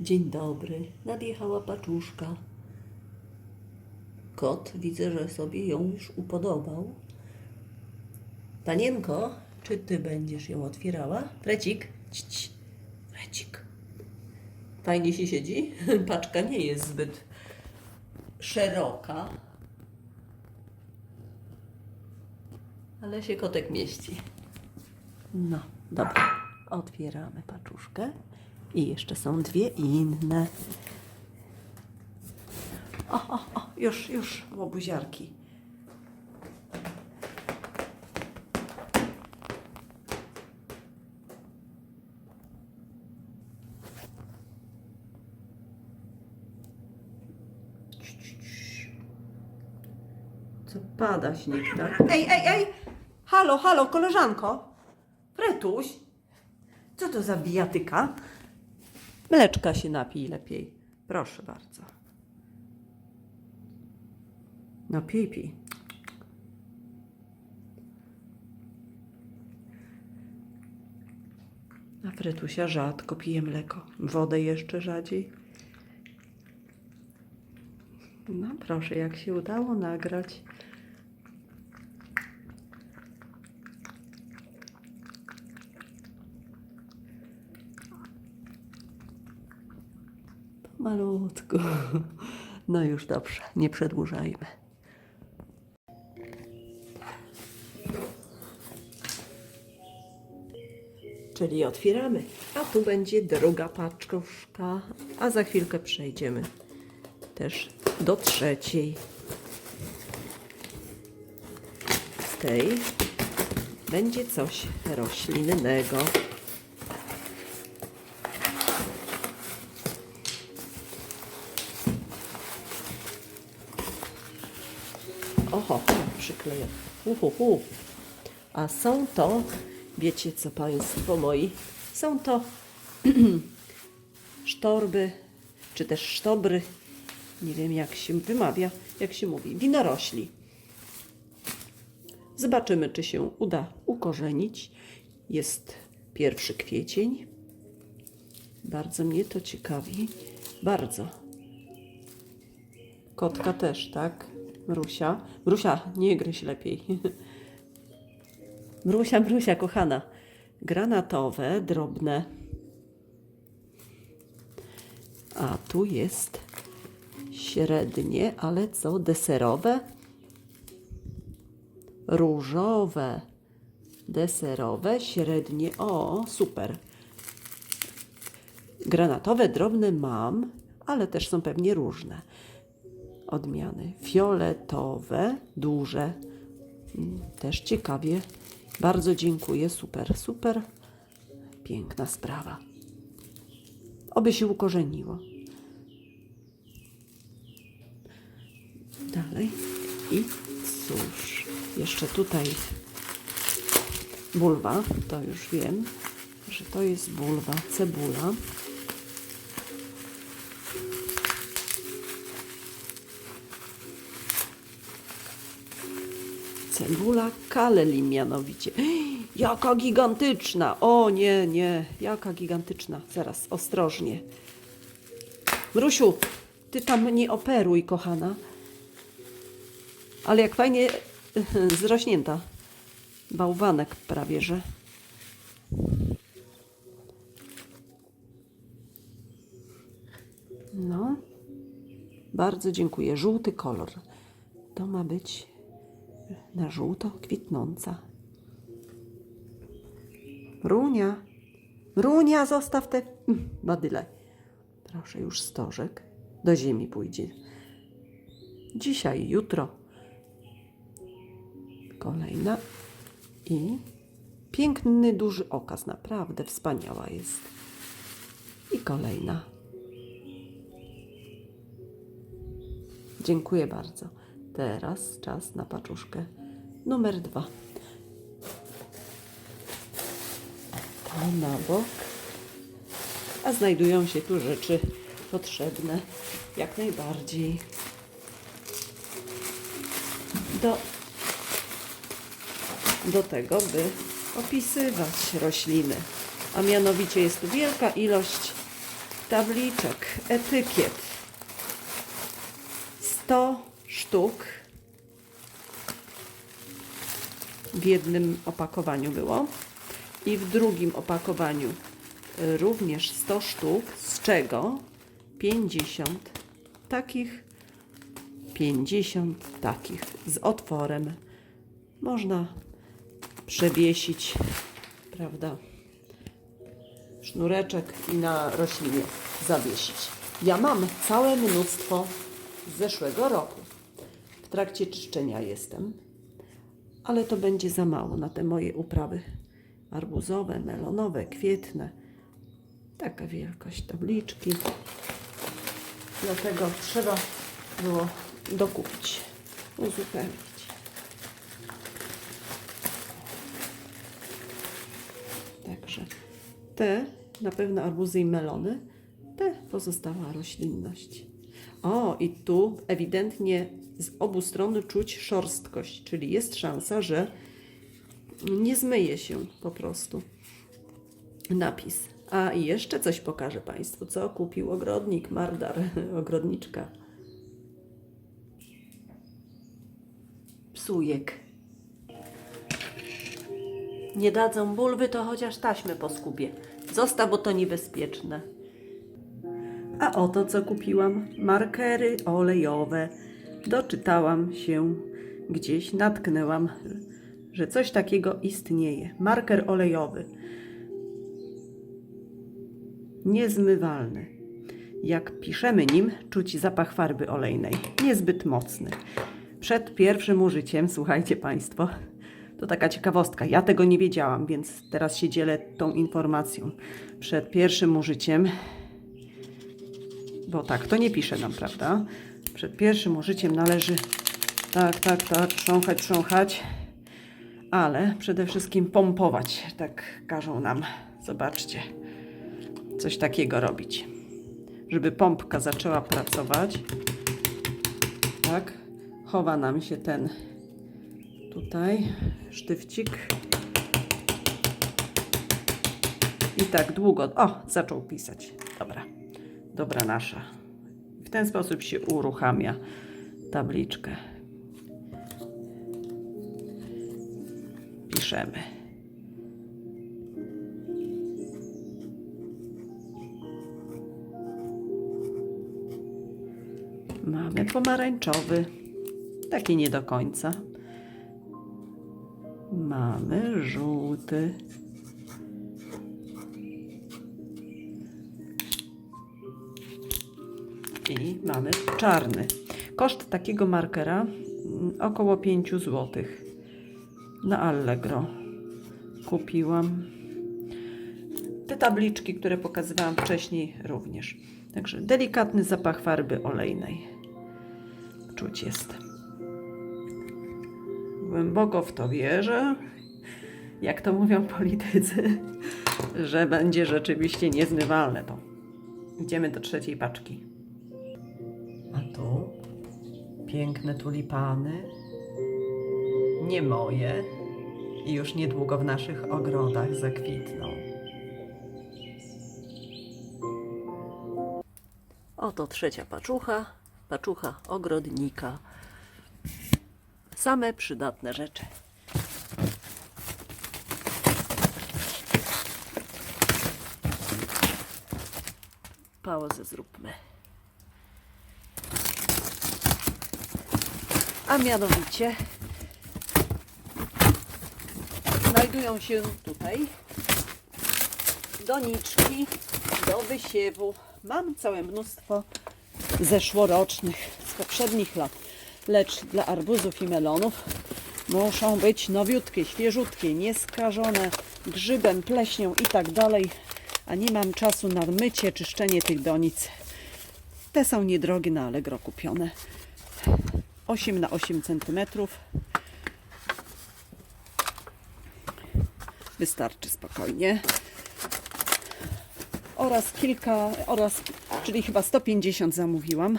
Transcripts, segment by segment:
Dzień dobry. Nadjechała paczuszka. Kot widzę, że sobie ją już upodobał. Panienko, czy ty będziesz ją otwierała? Frecik? Cii, Frecik. Fajnie się siedzi? Paczka nie jest zbyt szeroka. Ale się kotek mieści. No, dobra. Otwieramy paczuszkę. I jeszcze są dwie inne. O, o, o, już, już, łobuziarki. Co pada śnieg, tak? Ej, ej, ej! Halo, halo, koleżanko! Fretuś! Co to za bijatyka? Mleczka się napij lepiej. Proszę bardzo. No pij, pij. A Fretusia rzadko pije mleko. Wodę jeszcze rzadziej. No proszę, jak się udało nagrać. Malutko. No już dobrze, nie przedłużajmy. Czyli otwieramy. A tu będzie druga paczkoszka, a za chwilkę przejdziemy też do trzeciej. Z tej będzie coś roślinnego. Przykleję. Uhuhu. A są to, wiecie co Państwo moi, są to sztorby, czy też sztobry, nie wiem jak się wymawia, jak się mówi, winorośli. Zobaczymy, czy się uda ukorzenić. Jest pierwszy kwiecień. Bardzo mnie to ciekawi. Bardzo. Kotka też, tak? Mrusia. Mrusia, nie gryź lepiej. Mrusia, Mrusia, kochana. Granatowe, drobne. A tu jest średnie, ale co? Deserowe? Różowe. Deserowe, średnie. O, super. Granatowe, drobne mam, ale też są pewnie różne odmiany. Fioletowe, duże. Mm, Też ciekawie. Bardzo dziękuję. Super, super. Piękna sprawa. Oby się ukorzeniło. Dalej. I cóż, jeszcze tutaj bulwa. To już wiem, że to jest bulwa, cebula. Cebula kaleli mianowicie. Jaka gigantyczna! O nie, nie, jaka gigantyczna. Zaraz, ostrożnie. Mrusiu, ty tam nie operuj, kochana. Ale jak fajnie zrośnięta. Bałwanek prawie, że. No, bardzo dziękuję. Żółty kolor. To ma być na żółto kwitnąca. Runia, Runia, zostaw te mm, badyle. Proszę, już stożek do ziemi pójdzie. Dzisiaj, jutro. Kolejna i piękny, duży okaz. Naprawdę wspaniała jest. I kolejna. Dziękuję bardzo. Teraz czas na paczuszkę numer dwa. To na bok. A znajdują się tu rzeczy potrzebne jak najbardziej do, do tego, by opisywać rośliny. A mianowicie jest tu wielka ilość tabliczek, etykiet. 100 sztuk w jednym opakowaniu było i w drugim opakowaniu y, również 100 sztuk, z czego 50 takich, 50 takich z otworem. Można przewiesić, prawda, sznureczek i na roślinie zawiesić. Ja mam całe mnóstwo z zeszłego roku. Trakcie czyszczenia jestem, ale to będzie za mało na te moje uprawy arbuzowe, melonowe, kwietne. Taka wielkość tabliczki. Dlatego trzeba było dokupić, uzupełnić. Także te na pewno arbuzy i melony, te pozostała roślinność. O, i tu ewidentnie z obu stron czuć szorstkość, czyli jest szansa, że nie zmyje się po prostu napis. A jeszcze coś pokażę Państwu, co kupił ogrodnik Mardar, ogrodniczka. Psujek. Nie dadzą bulwy, to chociaż taśmę po skubie. Zostaw, bo to niebezpieczne. A oto co kupiłam. Markery olejowe. Doczytałam się gdzieś, natknęłam, że coś takiego istnieje. Marker olejowy. Niezmywalny. Jak piszemy nim, czuć zapach farby olejnej. Niezbyt mocny. Przed pierwszym użyciem, słuchajcie Państwo, to taka ciekawostka. Ja tego nie wiedziałam, więc teraz się dzielę tą informacją. Przed pierwszym użyciem, bo tak, to nie pisze nam, prawda? Przed pierwszym użyciem należy tak, tak, tak, trząchać, trząchać, ale przede wszystkim pompować. Tak każą nam. Zobaczcie, coś takiego robić. Żeby pompka zaczęła pracować, tak, chowa nam się ten tutaj sztywcik. I tak długo. O, zaczął pisać. Dobra, dobra nasza. Ten sposób się uruchamia tabliczkę. Piszemy. Mamy pomarańczowy. Taki nie do końca. Mamy żółty. I mamy czarny. Koszt takiego markera mm, około 5 zł. Na Allegro kupiłam. Te tabliczki, które pokazywałam wcześniej, również. Także delikatny zapach farby olejnej. Czuć jest. Głęboko w to wierzę, jak to mówią politycy, że będzie rzeczywiście niezmywalne to. Idziemy do trzeciej paczki. Piękne tulipany, nie moje i już niedługo w naszych ogrodach zakwitną. Oto trzecia paczucha, paczucha ogrodnika. Same przydatne rzeczy. Pauzę zróbmy. A mianowicie znajdują się tutaj doniczki do wysiewu. Mam całe mnóstwo zeszłorocznych, z poprzednich lat. Lecz dla arbuzów i melonów muszą być nowiutkie, świeżutkie, nieskażone grzybem, pleśnią i tak dalej. A nie mam czasu na mycie, czyszczenie tych donic. Te są niedrogie na Allegro kupione. 8 na 8 cm. Wystarczy spokojnie. Oraz kilka, oraz, czyli chyba 150 zamówiłam.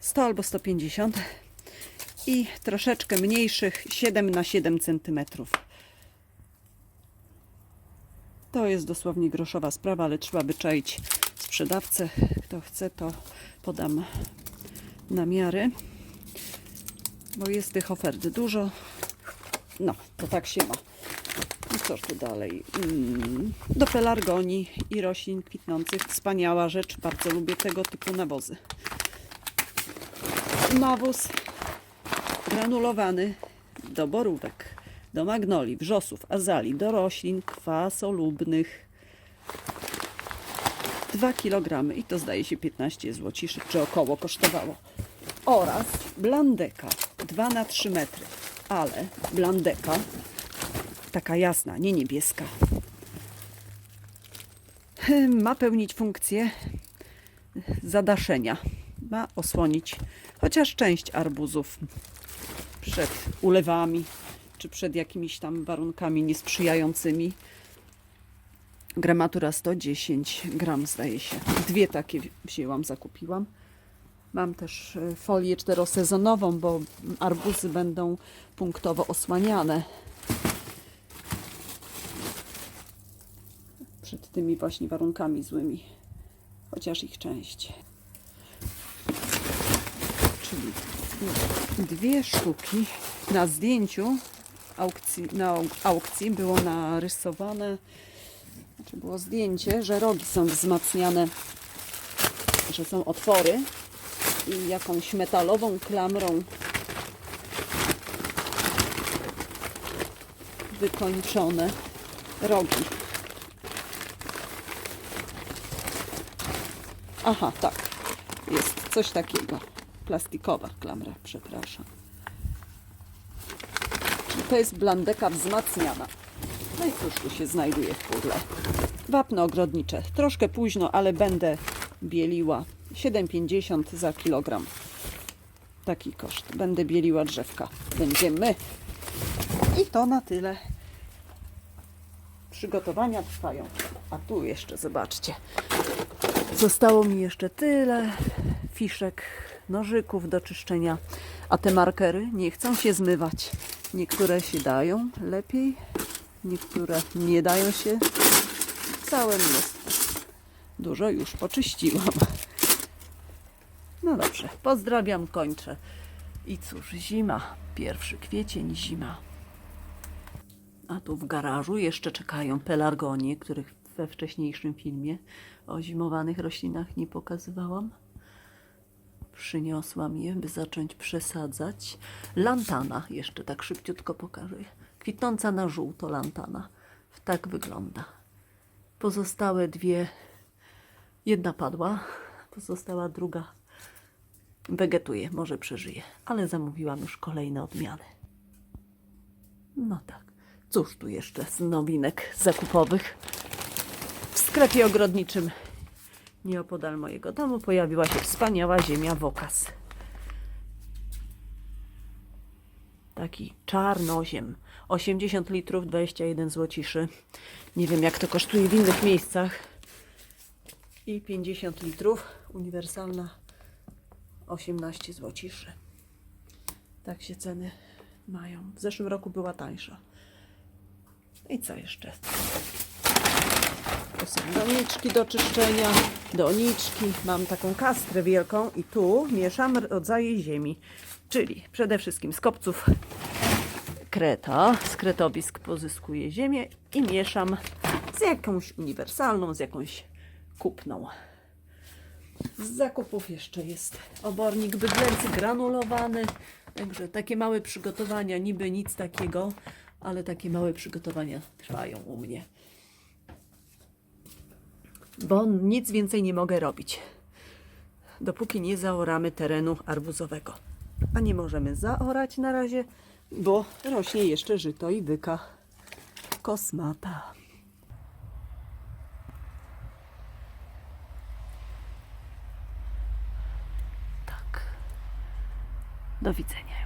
100 albo 150 i troszeczkę mniejszych 7 na 7 cm. To jest dosłownie groszowa sprawa, ale trzeba wyczaić sprzedawcę. Kto chce, to podam namiary, bo jest tych ofert dużo. No, to tak się ma. I cóż tu dalej? Mm, do pelargonii i roślin kwitnących. Wspaniała rzecz. Bardzo lubię tego typu nawozy. Nawóz granulowany do borówek, do magnolii, wrzosów, azali, do roślin kwasolubnych. 2 kg i to zdaje się 15 zł, czy około kosztowało. Oraz blandeka 2 na 3 metry, ale blandeka taka jasna, nie niebieska. Ma pełnić funkcję zadaszenia. Ma osłonić chociaż część arbuzów przed ulewami czy przed jakimiś tam warunkami niesprzyjającymi. Gramatura 110 gram zdaje się. Dwie takie wzięłam, zakupiłam. Mam też e, folię czterosezonową, bo arbuzy będą punktowo osłaniane. Przed tymi właśnie warunkami złymi. Chociaż ich część. Czyli dwie sztuki. Na zdjęciu aukcji, na au- aukcji było narysowane, znaczy było zdjęcie, że rogi są wzmacniane, że są otwory i jakąś metalową klamrą wykończone rogi. Aha, tak. Jest coś takiego. Plastikowa klamra, przepraszam. To jest blandeka wzmacniana. No i cóż tu się znajduje w pudle? Wapno ogrodnicze. Troszkę późno, ale będę bieliła. 7,50 za kilogram. Taki koszt. Będę bieliła drzewka. Będziemy. I to na tyle. Przygotowania trwają. A tu jeszcze zobaczcie. Zostało mi jeszcze tyle fiszek, nożyków do czyszczenia, a te markery nie chcą się zmywać. Niektóre się dają lepiej, niektóre nie dają się. Całe mnóstwo. Dużo już poczyściłam. No dobrze, pozdrawiam, kończę. I cóż, zima, pierwszy kwiecień, zima. A tu w garażu jeszcze czekają pelargonie, których we wcześniejszym filmie o zimowanych roślinach nie pokazywałam. Przyniosłam je, by zacząć przesadzać. Lantana, jeszcze tak szybciutko pokażę. Kwitnąca na żółto lantana. Tak wygląda. Pozostałe dwie, jedna padła, pozostała druga wegetuje, może przeżyje, ale zamówiłam już kolejne odmiany. No tak. Cóż tu jeszcze z nowinek zakupowych? W sklepie ogrodniczym nieopodal mojego domu pojawiła się wspaniała ziemia wokas. Taki czarnoziem. 80 litrów, 21 złociszy. Nie wiem jak to kosztuje w innych miejscach. I 50 litrów, uniwersalna 18 złociszy. Tak się ceny mają. W zeszłym roku była tańsza. I co jeszcze? To są doniczki do czyszczenia, doniczki. Mam taką kastrę wielką i tu mieszam rodzaje ziemi. Czyli przede wszystkim z kopców kreta, z kretowisk pozyskuję ziemię i mieszam z jakąś uniwersalną, z jakąś kupną. Z zakupów jeszcze jest obornik bydlęcy granulowany. Także takie małe przygotowania, niby nic takiego, ale takie małe przygotowania trwają u mnie. Bo nic więcej nie mogę robić, dopóki nie zaoramy terenu arbuzowego. A nie możemy zaorać na razie, bo rośnie jeszcze żyto i byka kosmata. Do widzenia.